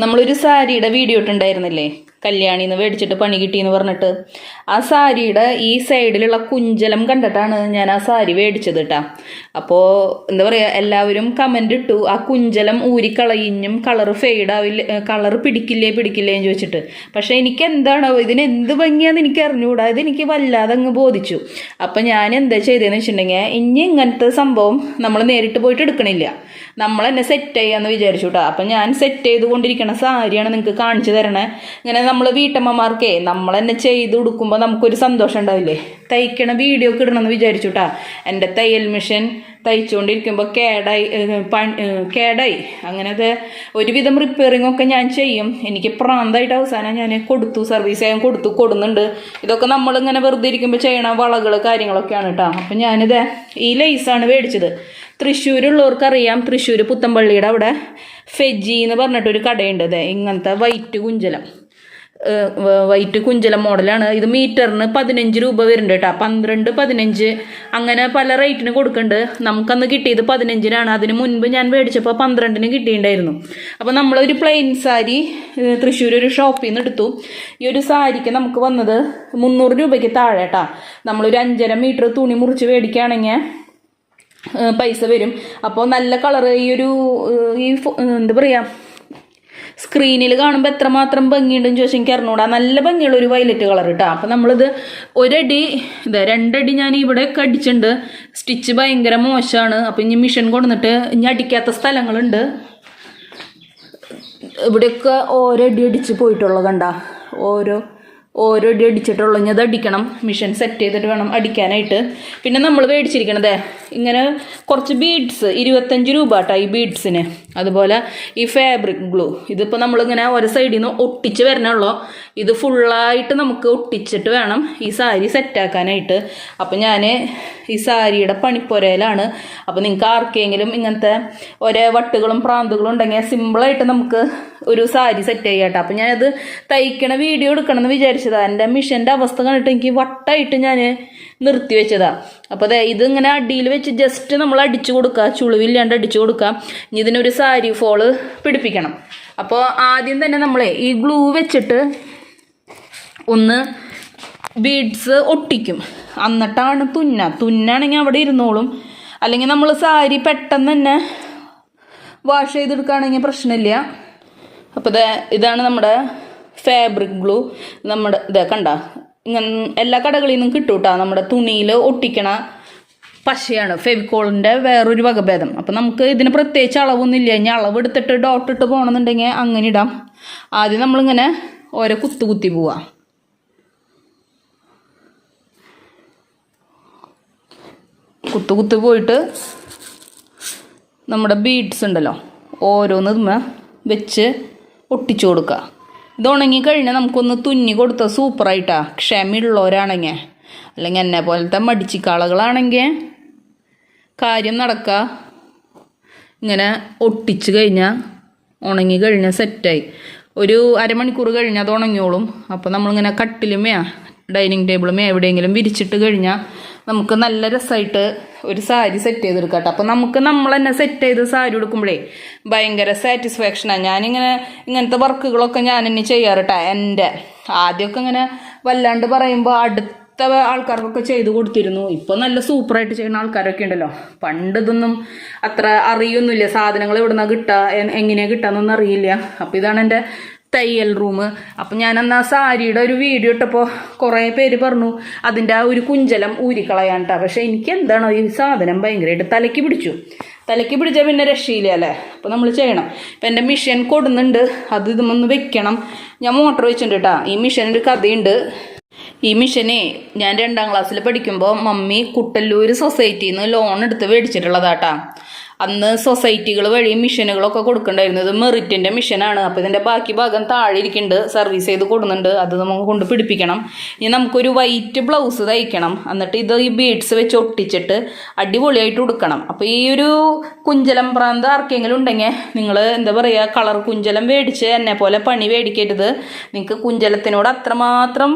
നമ്മളൊരു സാരിയുടെ വീഡിയോ ഇട്ടുണ്ടായിരുന്നില്ലേ? കല്യാണിന്ന് മേടിച്ചിട്ട് പണി കിട്ടി എന്ന് പറഞ്ഞിട്ട്. ആ സാരിയുടെ ഈ സൈഡിലുള്ള കുഞ്ചലം കണ്ടിട്ടാണ് ഞാൻ ആ സാരി മേടിച്ചത് കേട്ടാ അപ്പോൾ എന്താ പറയുക എല്ലാവരും കമന്റ് ഇട്ടു ആ കുഞ്ചലം ഊരിക്കളയിഞ്ഞും കളറ് ഫെയ്ഡ് ആവില്ല കളറ് പിടിക്കില്ലേ പിടിക്കില്ലേ എന്ന് ചോദിച്ചിട്ട്. പക്ഷേ എനിക്ക് എന്താണോ ഇതിന് എന്ത് ഭംഗിയാന്ന് എനിക്ക് അറിഞ്ഞുകൂടാ ഇത് എനിക്ക് വല്ലാതെ അങ്ങ് ബോധിച്ചു. അപ്പം ഞാൻ എന്താ ചെയ്തതെന്ന് വെച്ചിട്ടുണ്ടെങ്കിൽ ഇനി ഇങ്ങനത്തെ സംഭവം നമ്മൾ നേരിട്ട് പോയിട്ട് എടുക്കണില്ല. നമ്മൾ തന്നെ സെറ്റ് ചെയ്യാന്ന് വിചാരിച്ചു കേട്ടോ അപ്പം ഞാൻ സെറ്റ് ചെയ്തുകൊണ്ടിരിക്കുന്ന സാരിയാണ് നിങ്ങൾക്ക് കാണിച്ചു തരണേ. ഇങ്ങനെ നമ്മൾ വീട്ടമ്മമാർക്കേ നമ്മൾ തന്നെ ചെയ്ത് കൊടുക്കുമ്പോൾ നമുക്കൊരു സന്തോഷം ഉണ്ടാവില്ലേ? തയ്ക്കണ വീഡിയോ കിടണമെന്ന് വിചാരിച്ചുട്ടാ. എന്റെ തയ്യൽ മെഷീൻ തയ്ച്ചുകൊണ്ടിരിക്കുമ്പോൾ കേടായി കേടായി. അങ്ങനത്തെ ഒരുവിധം റിപ്പയറിംഗ് ഒക്കെ ഞാൻ ചെയ്യും. എനിക്ക് പ്രാന്തമായിട്ട് അവസാനം ഞാൻ കൊടുത്തു സർവീസ് ചെയ്യാൻ കൊടുത്തു കൊടുന്നുണ്ട്. ഇതൊക്കെ നമ്മളിങ്ങനെ വെറുതെ ഇരിക്കുമ്പോൾ ചെയ്യണ വളകൾ കാര്യങ്ങളൊക്കെയാണ് കേട്ടോ അപ്പം ഞാനിത് ഈ ലേസാണ് മേടിച്ചത്. തൃശ്ശൂരുള്ളവർക്കറിയാം തൃശ്ശൂർ പുത്തമ്പള്ളിയുടെ അവിടെ ഫെജി എന്ന് പറഞ്ഞിട്ടൊരു കടയുണ്ട്. അതെ ഇങ്ങനത്തെ വൈറ്റ് കുഞ്ചലം. വൈറ്റ് കുഞ്ചല മോഡലാണ്. ഇത് മീറ്ററിന് പതിനഞ്ച് രൂപ വരുന്നുണ്ട് കേട്ടോ. പന്ത്രണ്ട് പതിനഞ്ച് അങ്ങനെ പല റേറ്റിന് കൊടുക്കുന്നുണ്ട്. നമുക്കന്ന് കിട്ടിയത് പതിനഞ്ചിനാണ്. അതിന് മുൻപ് ഞാൻ മേടിച്ചപ്പോൾ പന്ത്രണ്ടിന് കിട്ടിയിട്ടുണ്ടായിരുന്നു. അപ്പോൾ നമ്മളൊരു പ്ലെയിൻ സാരി തൃശ്ശൂർ ഒരു ഷോപ്പിൽ നിന്ന് എടുത്തു. ഈ ഒരു സാരിക്ക് നമുക്ക് വന്നത് മുന്നൂറ് രൂപയ്ക്ക് താഴെ കേട്ടോ. നമ്മളൊരു അഞ്ചര മീറ്റർ തുണി മുറിച്ച് മേടിക്കുകയാണെങ്കിൽ പൈസ വരും. അപ്പോൾ നല്ല കളർ ഈ ഒരു ഈ എന്താ പറയുക സ്ക്രീനിൽ കാണുമ്പോൾ എത്രമാത്രം ഭംഗിയുണ്ടെന്ന് ചോദിച്ചാൽ എനിക്ക് അറിഞ്ഞൂടാ. നല്ല ഭംഗിയുള്ള ഒരു വയലറ്റ് കളർ കേട്ടോ അപ്പം നമ്മളിത് ഒരടി ഇത് രണ്ടടി ഞാൻ ഇവിടെ അടിച്ചിട്ടുണ്ട്. സ്റ്റിച്ച് ഭയങ്കര മോശമാണ് അപ്പം ഇനി മിഷൻ കൊണ്ടുവന്നിട്ട് ഇനി അടിക്കാത്ത സ്ഥലങ്ങളുണ്ട്. ഇവിടെയൊക്കെ ഓരോ അടി അടിച്ച് പോയിട്ടുള്ളത് കണ്ട. ഓരോ ഓരോ അടി അടിച്ചിട്ടുള്ളൂ അത് അടിക്കണം. മിഷൻ സെറ്റ് ചെയ്തിട്ട് വേണം അടിക്കാനായിട്ട്. പിന്നെ നമ്മൾ മേടിച്ചിരിക്കണതേ ഇങ്ങനെ കുറച്ച് ബീഡ്സ് ഇരുപത്തഞ്ച് രൂപ കേട്ടോ ഈ ബീഡ്സിന് അതുപോലെ ഈ ഫാബ്രിക് ഗ്ലൂ ഇതിപ്പോൾ നമ്മളിങ്ങനെ ഒരു സൈഡിൽ നിന്ന് ഒട്ടിച്ച് വരണുള്ളൂ ഇത് ഫുള്ളായിട്ട് നമുക്ക് ഒട്ടിച്ചിട്ട് വേണം ഈ സാരി സെറ്റാക്കാനായിട്ട് അപ്പം ഞാൻ ഈ സാരിയുടെ പണിപ്പൊരയിലാണ്. അപ്പോൾ നിങ്ങൾക്ക് ആർക്കെങ്കിലും ഇങ്ങനത്തെ ഒരേ വട്ടുകളും പ്രാന്തുകളും ഉണ്ടെങ്കിൽ സിമ്പിളായിട്ട് നമുക്ക് ഒരു സാരി സെറ്റ് ചെയ്യാട്ടോ അപ്പോൾ ഞാനത് തയ്ക്കണ വീഡിയോ എടുക്കണം എന്ന് വിചാരിച്ചതാണ് എന്റെ മിഷന്റെ അവസ്ഥ കണ്ടിട്ട് എനിക്ക് വട്ടായിട്ട് ഞാൻ നിർത്തി വെച്ചതാ. അപ്പോൾ അതെ ഇതിങ്ങനെ അടിയിൽ വെച്ച് ജസ്റ്റ് നമ്മൾ അടിച്ചു കൊടുക്കുക ചുളിവില്ലാണ്ട് അടിച്ചു കൊടുക്കുക ഇനി ഇതിനൊരു സാരി ഫോൾ പിടിപ്പിക്കണം. അപ്പോൾ ആദ്യം തന്നെ നമ്മളെ ഈ ഗ്ലൂ വെച്ചിട്ട് ഒന്ന് ബീഡ്സ് ഒട്ടിക്കും. എന്നിട്ടാണ് തുന്ന. തുന്നാണെങ്കിൽ അവിടെ ഇരുന്നോളും. അല്ലെങ്കിൽ നമ്മൾ സാരി പെട്ടെന്ന് തന്നെ വാഷ് ചെയ്തെടുക്കുകയാണെങ്കിൽ പ്രശ്നമില്ല. അപ്പോൾ ഇതേ ഇതാണ് നമ്മുടെ ഫാബ്രിക് ഗ്ലൂ നമ്മുടെ ഇതേ കണ്ട. ഇങ്ങനെ എല്ലാ കടകളിൽ നിന്നും കിട്ടും കേട്ടോ നമ്മുടെ തുണിയിൽ ഒട്ടിക്കണ പശയാണ്. ഫെവിക്കോളിന്റെ വേറൊരു വകഭേദം. അപ്പം നമുക്ക് ഇതിന് പ്രത്യേകിച്ച് അളവൊന്നുമില്ല. ഇനി അളവ് എടുത്തിട്ട് ഡോട്ട് ഇട്ട് പോകണമെന്നുണ്ടെങ്കിൽ അങ്ങനെ ഇടാം. ആദ്യം നമ്മളിങ്ങനെ ഓരോ കുത്തു കുത്തി പോവാം. കുത്തു കുത്തു പോയിട്ട് നമ്മുടെ ബീഡ്സ് ഉണ്ടല്ലോ ഓരോന്ന് വെച്ച് ഒട്ടിച്ചു കൊടുക്കുക. ഇത് ഉണങ്ങി കഴിഞ്ഞാൽ നമുക്കൊന്ന് തുന്നി കൊടുത്താൽ സൂപ്പറായിട്ടാ ക്ഷമയുള്ളവരാണെങ്കിൽ അല്ലെങ്കിൽ എന്നെ പോലത്തെ മടിച്ചിക്കാളകളാണെങ്കിൽ കാര്യം നടക്കുക ഇങ്ങനെ ഒട്ടിച്ച് കഴിഞ്ഞാൽ ഉണങ്ങി കഴിഞ്ഞാൽ സെറ്റായി. ഒരു അരമണിക്കൂർ കഴിഞ്ഞാൽ അത് ഉണങ്ങിയോളും അപ്പോൾ നമ്മളിങ്ങനെ കട്ടിലുമേ ഡൈനിങ് ടേബിളുമേ എവിടെയെങ്കിലും വിരിച്ചിട്ട് കഴിഞ്ഞാൽ നമുക്ക് നല്ല രസമായിട്ട് ഒരു സാരി സെറ്റ് ചെയ്തെടുക്കാം കേട്ടോ അപ്പോൾ നമുക്ക് നമ്മൾ തന്നെ സെറ്റ് ചെയ്ത് സാരി എടുക്കുമ്പോഴേ ഭയങ്കര സാറ്റിസ്ഫാക്ഷനാണ് ഞാനിങ്ങനെ ഇങ്ങനത്തെ വർക്കുകളൊക്കെ ഞാൻ തന്നെ ചെയ്യാറ് കേട്ടോ എന്റെ ആദ്യമൊക്കെ ഇങ്ങനെ വല്ലാണ്ട് പറയുമ്പോൾ അടുത്ത ആൾക്കാർക്കൊക്കെ ചെയ്തു കൊടുത്തിരുന്നു. ഇപ്പോൾ നല്ല സൂപ്പറായിട്ട് ചെയ്യുന്ന ആൾക്കാരൊക്കെ ഉണ്ടല്ലോ. പണ്ട് ഇതൊന്നും അത്ര അറിയൊന്നുമില്ല. സാധനങ്ങൾ എവിടുന്ന കിട്ടുക എങ്ങനെയാണ് കിട്ടുക എന്നൊന്നും അറിയില്ല. അപ്പോൾ ഇതാണ് എന്റെ തയ്യൽ റൂം അപ്പം ഞാൻ അന്ന് ആ സാരിയുടെ ഒരു വീഡിയോ ഇട്ടപ്പോൾ കുറേ പേര് പറഞ്ഞു അതിന്റെ ആ ഒരു കുഞ്ചലം ഊരിക്കളയാൻ കേട്ടോ പക്ഷേ എനിക്ക് എന്താണോ ഈ സാധനം ഭയങ്കരമായിട്ട് തലയ്ക്ക് പിടിച്ചു. തലയ്ക്ക് പിടിച്ചാൽ പിന്നെ രക്ഷയില്ല അല്ലേ? അപ്പോൾ നമ്മൾ ചെയ്യണം. ഇപ്പം എന്റെ മിഷൻ കൊടുന്നുണ്ട് അത് ഇതുമൊന്ന് വെക്കണം. ഞാൻ മോട്ടർ വെച്ചിട്ടുണ്ട് കേട്ടോ ഈ മിഷനൊരു കഥയുണ്ട്. ഈ മിഷനെ ഞാൻ രണ്ടാം ക്ലാസ്സിൽ പഠിക്കുമ്പോൾ മമ്മി കുട്ടല്ലൂർ സൊസൈറ്റിയിൽ നിന്ന് ലോൺ എടുത്ത് മേടിച്ചിട്ടുള്ളതാട്ടാ. അന്ന് സൊസൈറ്റികൾ വഴി മിഷനുകളൊക്കെ കൊടുക്കണ്ടായിരുന്നു. ഇത് മെറിറ്റിന്റെ മിഷനാണ് അപ്പോൾ ഇതിന്റെ ബാക്കി ഭാഗം താഴെ ഇരിക്കുന്നുണ്ട്. സർവീസ് ചെയ്ത് കൊടുക്കുന്നുണ്ട്. അത് നമുക്ക് കൊണ്ട് പിടിപ്പിക്കണം. ഇനി നമുക്കൊരു വൈറ്റ് ബ്ലൗസ് തയ്ക്കണം. എന്നിട്ട് ഇത് ഈ ബീഡ്സ് വെച്ച് ഒട്ടിച്ചിട്ട് അടിപൊളിയായിട്ട് ഉടുക്കണം. അപ്പോൾ ഈ ഒരു കുഞ്ചലം പ്രാന്ത് ആർക്കെങ്കിലും ഉണ്ടെങ്കിൽ നിങ്ങൾ എന്താ പറയുക കളർ കുഞ്ചലം മേടിച്ച് എന്നെ പോലെ പണി മേടിക്കരുത്. നിങ്ങൾക്ക് കുഞ്ചലത്തിനോട് അത്രമാത്രം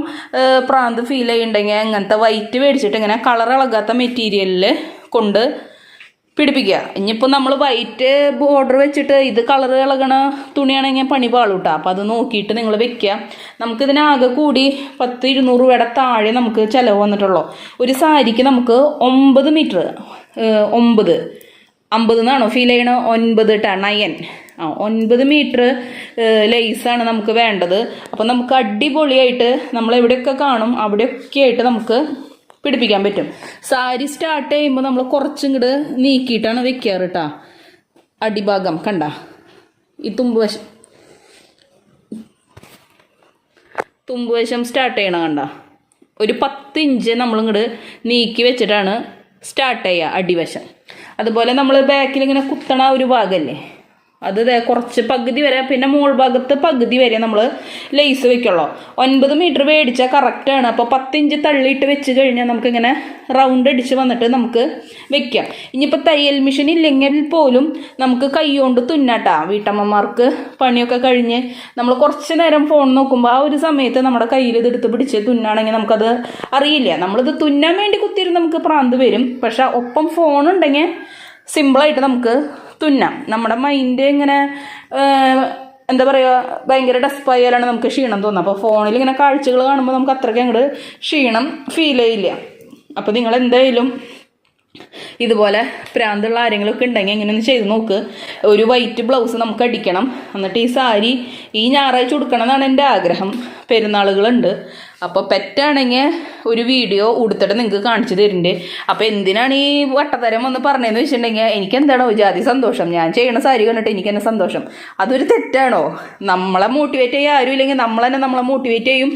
പ്രാന്ത് ഫീൽ ചെയ്യുന്നുണ്ടെങ്കിൽ അങ്ങനത്തെ വൈറ്റ് മേടിച്ചിട്ട് ഇങ്ങനെ കളർ ഇളകാത്ത മെറ്റീരിയലിൽ കൊണ്ട് പിടിപ്പിക്കുക. ഇനിയിപ്പോൾ നമ്മൾ വൈറ്റ് ബോർഡർ വെച്ചിട്ട് ഇത് കളർ ഇളകണ തുണിയാണെങ്കിൽ പണി പാളൂട്ടാ. അപ്പം അത് നോക്കിയിട്ട് നിങ്ങൾ വെക്കുക. നമുക്കിതിനാകെ കൂടി പത്ത് ഇരുന്നൂറ് രൂപയുടെ താഴെ നമുക്ക് ചിലവ് വന്നിട്ടുള്ളൂ. ഒരു സാരിക്ക് നമുക്ക് ഒമ്പത് മീറ്റർ ഒമ്പത്. അമ്പത് എന്നാണോ ഫീൽ ചെയ്യണ? ഒൻപത് ട നയൻ ആ ഒൻപത് മീറ്റർ ലേസാണ് നമുക്ക് വേണ്ടത്. അപ്പം നമുക്ക് അടിപൊളിയായിട്ട് നമ്മൾ എവിടെയൊക്കെ കാണും അവിടെയൊക്കെ ആയിട്ട് നമുക്ക് പിടിപ്പിക്കാൻ പറ്റും. സാരി സ്റ്റാർട്ട് ചെയ്യുമ്പോൾ നമ്മൾ കുറച്ചും കൂടെ നീക്കിയിട്ടാണ് വെക്കാറ് കേട്ടാ അടിഭാഗം കണ്ട. ഈ തുമ്പ് വശം. തുമ്പ് വശം സ്റ്റാർട്ട് ചെയ്യണം കണ്ട. ഒരു പത്ത് ഇഞ്ച് നമ്മളിങ്ങോട്ട് നീക്കി വെച്ചിട്ടാണ് സ്റ്റാർട്ട് ചെയ്യുക അടിവശം. അതുപോലെ നമ്മൾ ബാക്കിൽ ഇങ്ങനെ കുത്തണ ഒരു ഭാഗമല്ലേ അത് കുറച്ച് പകുതി വരെ പിന്നെ മോൾ ഭാഗത്ത് പകുതി വരെ നമ്മൾ ലേസ് വെക്കുള്ളൂ. ഒൻപത് മീറ്റർ മേടിച്ചാൽ കറക്റ്റാണ് അപ്പോൾ പത്തിഞ്ച് തള്ളിയിട്ട് വെച്ച് കഴിഞ്ഞാൽ നമുക്കിങ്ങനെ റൗണ്ട് അടിച്ച് വന്നിട്ട് നമുക്ക് വെക്കാം. ഇനിയിപ്പോൾ തയ്യൽ മെഷീൻ ഇല്ലെങ്കിൽ പോലും നമുക്ക് കൈ കൊണ്ട് തുന്നാട്ടാ. വീട്ടമ്മമാർക്ക് പണിയൊക്കെ കഴിഞ്ഞ് നമ്മൾ കുറച്ച് നേരം ഫോൺ നോക്കുമ്പോൾ ആ ഒരു സമയത്ത് നമ്മുടെ കയ്യിൽ ഇത് എടുത്ത് പിടിച്ച് തുന്നാണെങ്കിൽ നമുക്കത് അറിയില്ല. നമ്മളിത് തുന്നാൻ വേണ്ടി കുത്തിയിരുന്ന് നമുക്ക് പ്രാന്ത് വരും. പക്ഷെ ഒപ്പം ഫോൺ ഉണ്ടെങ്കിൽ സിമ്പിളായിട്ട് നമുക്ക് തുന്നാം. നമ്മുടെ മൈൻഡ് ഇങ്ങനെ എന്താ പറയുക ഭയങ്കര ഡെസ്പായാലാണ് നമുക്ക് ക്ഷീണം തോന്നുക അപ്പോൾ ഫോണിൽ ഇങ്ങനെ കാഴ്ചകൾ കാണുമ്പോൾ നമുക്ക് അത്രയ്ക്ക് അങ്ങോട്ട് ക്ഷീണം ഫീൽ ചെയ്യില്ല. അപ്പോൾ നിങ്ങൾ എന്തായാലും ഇതുപോലെ പ്രാന്തുള്ള ആരെങ്കിലുമൊക്കെ ഉണ്ടെങ്കിൽ ഇങ്ങനെ ഒന്ന് ചെയ്ത് നോക്ക്. ഒരു വൈറ്റ് ബ്ലൗസ് നമുക്ക് അടിക്കണം. എന്നിട്ട് ഈ സാരി ഈ ഞായറാഴ്ച ഉടുക്കണം എന്നാണ് എന്റെ ആഗ്രഹം. പെരുന്നാളുകളുണ്ട്. അപ്പോൾ പെറ്റാണെങ്കിൽ ഒരു വീഡിയോ ഉടുത്തിട്ട് നിങ്ങൾക്ക് കാണിച്ചു തരുന്നുണ്ട് അപ്പോൾ എന്തിനാണ് ഈ വട്ടത്തരം ഒന്ന് പറഞ്ഞതെന്ന് വെച്ചിട്ടുണ്ടെങ്കിൽ എനിക്ക് എന്താണോ ജാതി സന്തോഷം. ഞാൻ ചെയ്യണ സാരി കണ്ടിട്ട് എനിക്ക് തന്നെ സന്തോഷം. അതൊരു തെറ്റാണോ? നമ്മളെ മോട്ടിവേറ്റ് ചെയ്യാൻ ആരും ഇല്ലെങ്കിൽ നമ്മൾ തന്നെ നമ്മളെ മോട്ടിവേറ്റ് ചെയ്യും.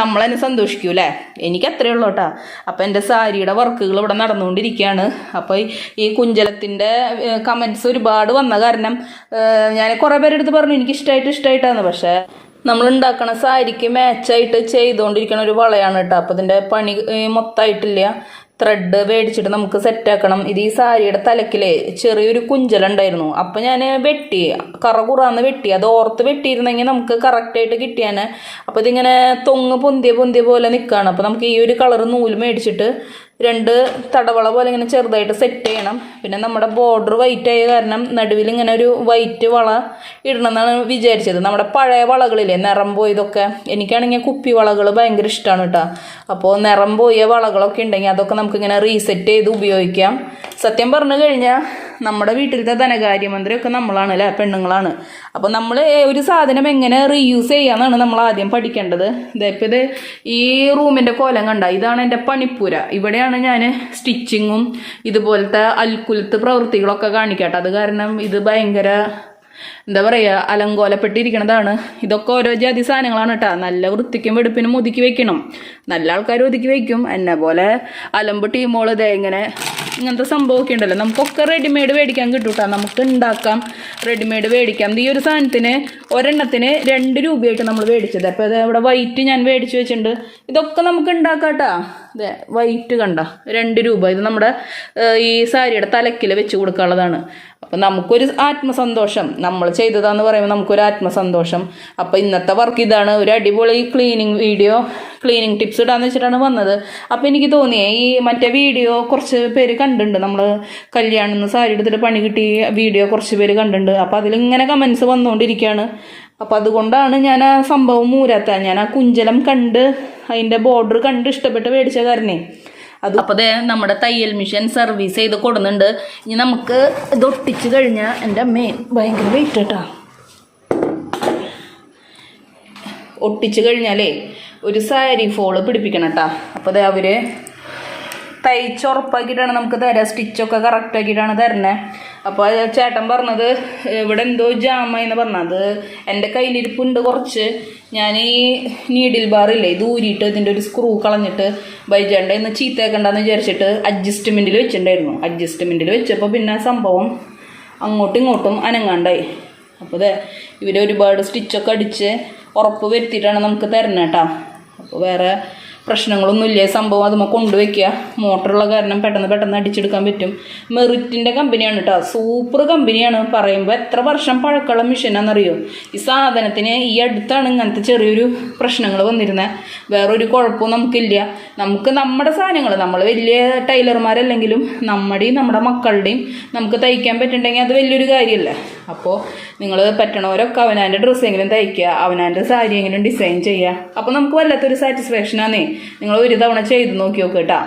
നമ്മൾ തന്നെ സന്തോഷിക്കും അല്ലേ? എനിക്ക് അത്രയേ ഉള്ളൂ കേട്ടോ അപ്പോൾ എന്റെ സാരിയുടെ വർക്കുകൾ ഇവിടെ നടന്നുകൊണ്ടിരിക്കുകയാണ്. അപ്പോൾ ഈ കുഞ്ചലത്തിന്റെ കമൻസ് ഒരുപാട് വന്ന കാരണം ഞാൻ കുറേ പേരെടുത്ത് പറഞ്ഞു എനിക്ക് ഇഷ്ടമായിട്ട് ഇഷ്ടമായിട്ടാണ് പക്ഷേ നമ്മൾ ഉണ്ടാക്കണ സാരിക്ക് മാച്ചായിട്ട് ചെയ്തുകൊണ്ടിരിക്കണ ഒരു വളയാണ് കേട്ടോ. അപ്പോൾ ഇതിന്റെ പണി മൊത്തമായിട്ടില്ല ത്രെഡ് മേടിച്ചിട്ട് നമുക്ക് സെറ്റാക്കണം ഇത് ഈ സാരിയുടെ തലക്കിലെ ചെറിയൊരു കുഞ്ചലുണ്ടായിരുന്നു. അപ്പം ഞാൻ വെട്ടി കറ കുറാന്ന് വെട്ടി. അത് ഓർത്ത് വെട്ടിയിരുന്നെങ്കിൽ നമുക്ക് കറക്റ്റായിട്ട് കിട്ടിയാന്. അപ്പോൾ ഇതിങ്ങനെ തൊങ്ങ് പൊന്തിയ പൊന്തിയ പോലെ നിൽക്കുകയാണ് അപ്പോൾ നമുക്ക് ഈ ഒരു കളർ നൂൽ മേടിച്ചിട്ട് രണ്ട് തടവള പോലെ ഇങ്ങനെ ചെറുതായിട്ട് സെറ്റ് ചെയ്യണം. പിന്നെ നമ്മുടെ ബോർഡർ വൈറ്റ് ആയ കാരണം നടുവിൽ ഇങ്ങനെ ഒരു വൈറ്റ് വള ഇടണം എന്നാണ് വിചാരിച്ചത്. നമ്മുടെ പഴയ വളകളില്ലേ നിറം പോയതൊക്കെ. എനിക്കാണെങ്കിൽ കുപ്പി വളകൾ ഭയങ്കര ഇഷ്ടമാണ് കേട്ടോ. അപ്പോൾ നിറം പോയ വളകളൊക്കെ ഉണ്ടെങ്കിൽ അതൊക്കെ നമുക്കിങ്ങനെ റീസെറ്റ് ചെയ്ത് ഉപയോഗിക്കാം. സത്യം പറഞ്ഞു കഴിഞ്ഞാൽ നമ്മുടെ വീട്ടിലത്തെ ധനകാര്യമന്ത്രിയൊക്കെ നമ്മളാണ് അല്ലേ? പെണ്ണുങ്ങളാണ്. അപ്പോൾ നമ്മൾ ഒരു സാധനം എങ്ങനെ റീയൂസ് ചെയ്യാന്നാണ് നമ്മൾ ആദ്യം പഠിക്കേണ്ടത്. ഇതേപ്പോൾ ഇത് ഈ റൂമിന്റെ കോലം കണ്ട ഇതാണ് എന്റെ പണിപ്പുര. ഇവിടെയാണ് ഞാൻ സ്റ്റിച്ചിങ്ങും ഇതുപോലത്തെ അൽക്കുലത്ത് പ്രവൃത്തികളൊക്കെ കാണിക്കട്ടെ അത് കാരണം ഇത് ഭയങ്കര എന്താ പറയുക അലങ്കോലപ്പെട്ടിരിക്കണതാണ്. ഇതൊക്കെ ഓരോ ജാതി സാധനങ്ങളാണ് കേട്ടോ. നല്ല വൃത്തിക്കും വെടുപ്പിനും ഒതുക്കി വെക്കണം. നല്ല ആൾക്കാർ ഒതുക്കി വെക്കും. എന്നെ പോലെ അലമ്പ് ടീമോൾ ഇതേ ഇങ്ങനെ ഇങ്ങനത്തെ സംഭവമൊക്കെ ഉണ്ടല്ലോ. നമുക്കൊക്കെ റെഡിമെയ്ഡ് മേടിക്കാൻ കിട്ടും കേട്ടോ. നമുക്ക് ഉണ്ടാക്കാം. റെഡിമെയ്ഡ് മേടിക്കാം. ഈ ഒരു സാധനത്തിന് ഒരെണ്ണത്തിന് രണ്ട് രൂപയായിട്ട് നമ്മൾ മേടിച്ചത്. അപ്പോൾ ഇത് ഇവിടെ വൈറ്റ് ഞാൻ മേടിച്ച് വെച്ചിട്ടുണ്ട്. ഇതൊക്കെ നമുക്ക് ഉണ്ടാക്കാം കേട്ടോ. അതെ വൈറ്റ് കണ്ട. രണ്ട് രൂപ. ഇത് നമ്മുടെ ഈ സാരിയുടെ തലക്കിൽ വെച്ച് കൊടുക്കാനുള്ളതാണ്. അപ്പം നമുക്കൊരു ആത്മസന്തോഷം. നമ്മൾ ചെയ്തതാന്ന് പറയുമ്പോൾ നമുക്കൊരു ആത്മസന്തോഷം. അപ്പോൾ ഇന്നത്തെ വർക്ക് ഇതാണ്. ഒരു അടിപൊളി ക്ലീനിങ് വീഡിയോ ക്ലീനിങ് ടിപ്സ് ഇടാന്ന് വെച്ചിട്ടാണ് വന്നത്. അപ്പോൾ എനിക്ക് തോന്നിയേ ഈ മറ്റേ വീഡിയോ കുറച്ച് പേര് കണ്ടിട്ടുണ്ട്. നമ്മൾ കല്യാണം സാരി എടുത്തിട്ട് പണി കിട്ടി വീഡിയോ കുറച്ച് പേര് കണ്ടിട്ടുണ്ട്. അപ്പോൾ അതിലിങ്ങനെ കമൻസ് വന്നുകൊണ്ടിരിക്കുകയാണ് അപ്പോൾ അതുകൊണ്ടാണ് ഞാൻ ആ സംഭവം മൂരാത്ത ഞാൻ ആ കുഞ്ചലം കണ്ട് അതിന്റെ ബോർഡർ കണ്ട് ഇഷ്ടപ്പെട്ട് മേടിച്ച കാരണേ. അത് അപ്പോൾ നമ്മുടെ തയ്യൽ മിഷൻ സർവീസ് ചെയ്ത് കൊടുക്കുന്നുണ്ട്. ഇനി നമുക്ക് ഇത് ഒട്ടിച്ച് കഴിഞ്ഞാൽ എന്റെ അമ്മേ ഭയങ്കര വെയിറ്റ് കേട്ടോ ഒട്ടിച്ച് കഴിഞ്ഞാലേ ഒരു സാരി ഫോൾ പിടിപ്പിക്കണം കേട്ടോ അപ്പോൾ അവർ തയ്ച്ച് ഉറപ്പാക്കിയിട്ടാണ് നമുക്ക് തരാം. സ്റ്റിച്ചൊക്കെ കറക്റ്റ് ആക്കിയിട്ടാണ് തരണേ. അപ്പോൾ ചേട്ടൻ പറഞ്ഞത് ഇവിടെ എന്തോ ജാമെന്ന് പറഞ്ഞത് എന്റെ കയ്യിലിരിപ്പുണ്ട് കുറച്ച്. ഞാൻ ഈ നീഡിൽ ബാറില്ലേ ഇത് ഊരിയിട്ട് ഇതിന്റെ ഒരു സ്ക്രൂ കളഞ്ഞിട്ട് ബൈജാണ്ട ഇന്ന് ചീത്തയാക്കണ്ടെന്ന് വിചാരിച്ചിട്ട് അഡ്ജസ്റ്റ്മെന്റിൽ വെച്ചിട്ടുണ്ടായിരുന്നു. അഡ്ജസ്റ്റ്മെന്റിൽ വെച്ചപ്പോൾ പിന്നെ സംഭവം അങ്ങോട്ടും ഇങ്ങോട്ടും അനങ്ങാണ്ടായി. അപ്പോൾ അതെ ഇവർ ഒരുപാട് സ്റ്റിച്ചൊക്കെ അടിച്ച് ഉറപ്പ് വരുത്തിയിട്ടാണ് നമുക്ക് തരണേട്ടാ അപ്പോൾ വേറെ പ്രശ്നങ്ങളൊന്നുമില്ല? സംഭവം അതുമ്മ കൊണ്ടുവയ്ക്കുക. മോട്ടറുള്ള കാരണം പെട്ടെന്ന് പെട്ടെന്ന് അടിച്ചെടുക്കാൻ പറ്റും. മെറിറ്റിന്റെ കമ്പനിയാണ് കേട്ടോ സൂപ്പർ കമ്പനിയാണ്. പറയുമ്പോൾ എത്ര വർഷം പഴക്കമുള്ള മെഷീനാണെന്നറിയോ ഈ സാധനത്തിന് ഈ അടുത്താണ് ഇങ്ങനത്തെ ചെറിയൊരു പ്രശ്നങ്ങൾ വന്നിരുന്നത് വേറൊരു കുഴപ്പവും നമുക്കില്ല. നമുക്ക് നമ്മുടെ സാധനങ്ങൾ നമ്മൾ വലിയ ടൈലർമാരല്ലെങ്കിലും നമ്മുടെയും നമ്മുടെ മക്കളുടെയും നമുക്ക് തയ്ക്കാൻ പറ്റുന്നുണ്ടെങ്കിൽ അത് വലിയൊരു കാര്യമല്ലേ അപ്പോൾ നിങ്ങൾ പറ്റണവരൊക്കെ അവനാന്റെ ഡ്രസ്സെങ്കിലും തയ്ക്കുക അവനാന്റെ സാരി എങ്കിലും ഡിസൈൻ ചെയ്യുക. അപ്പോൾ നമുക്ക് വല്ലാത്തൊരു സാറ്റിസ്ഫാക്ഷനാണേ നിങ്ങൾ ഒരു തവണ ചെയ്ത് നോക്കി നോക്ക് കേട്ടോ